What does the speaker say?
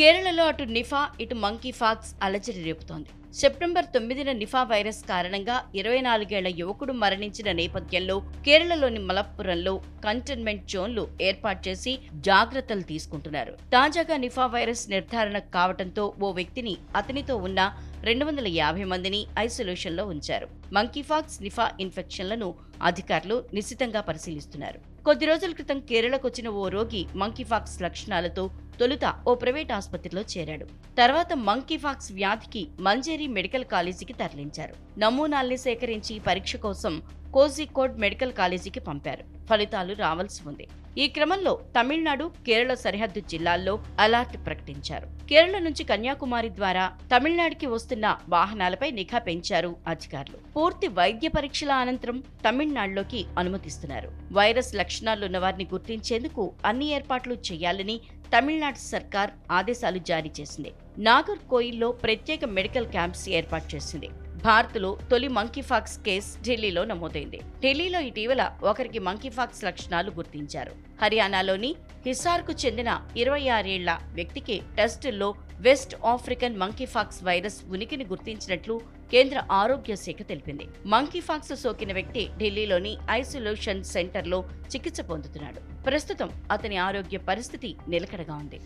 కేరళలో అటు నిఫా ఇటు మంకీ ఫాక్స్ అలజడి రేపుతోంది. సెప్టెంబర్ తొమ్మిదిన నిఫా వైరస్ కారణంగా ఇరవై నాలుగేళ్ళ యువకుడు మరణించిన నేపథ్యంలో కేరళలోని మలప్పురంలో కంటైన్మెంట్ జోన్లు ఏర్పాటు చేసి జాగ్రత్తలు తీసుకుంటున్నారు. తాజాగా నిఫా వైరస్ నిర్ధారణ కావడంతో ఓ వ్యక్తిని అతనితో ఉన్న రెండు వందల యాభై మందిని ఐసోలేషన్లో ఉంచారు. మంకీఫాక్స్ నిఫా ఇన్ఫెక్షన్లను అధికారులు నిశ్చితంగా పరిశీలిస్తున్నారు. కొద్ది రోజుల క్రితం కేరళకు వచ్చిన ఓ రోగి మంకీఫాక్స్ లక్షణాలతో తొలుత ఓ ప్రైవేట్ ఆసుపత్రిలో చేరాడు. తర్వాత మంకీఫాక్స్ వ్యాధికి మంజేరి మెడికల్ కాలేజీకి తరలించారు. నమూనాల్ని సేకరించి పరీక్ష కోసం కోజికోడ్ మెడికల్ కాలేజీకి పంపారు. ఫలితాలు రావాల్సి ఉంది. ఈ క్రమంలో తమిళనాడు కేరళ సరిహద్దు జిల్లాల్లో అలర్ట్ ప్రకటించారు. కేరళ నుంచి కన్యాకుమారి ద్వారా తమిళనాడుకి వస్తున్న వాహనాలపై నిఘా పెంచారు అధికారులు. పూర్తి వైద్య పరీక్షల అనంతరం తమిళనాడులోకి అనుమతిస్తున్నారు. వైరస్ లక్షణాలున్న వారిని గుర్తించేందుకు అన్ని ఏర్పాట్లు చేయాలని తమిళనాడు సర్కార్ ఆదేశాలు జారీ చేసింది. నాగర్ కోయిల్లో ప్రత్యేక మెడికల్ క్యాంప్స్ ఏర్పాటు చేసింది. భారత్లో తొలి మంకీఫాక్స్ కేస్ ఢిల్లీలో నమోదైంది. ఢిల్లీలో ఇటీవల ఒకరికి మంకీఫాక్స్ లక్షణాలు గుర్తించారు. హర్యానాలోని హిసార్కు చెందిన ఇరవై ఆరేళ్ళ వ్యక్తికి టెస్టుల్లో వెస్ట్ ఆఫ్రికన్ మంకీఫాక్స్ వైరస్ ఉనికిని గుర్తించినట్లు కేంద్ర ఆరోగ్య శాఖ తెలిపింది. మంకీఫాక్స్ సోకిన వ్యక్తి ఢిల్లీలోని ఐసోలేషన్ సెంటర్లో చికిత్స పొందుతున్నాడు. ప్రస్తుతం అతని ఆరోగ్య పరిస్థితి నిలకడగా ఉంది.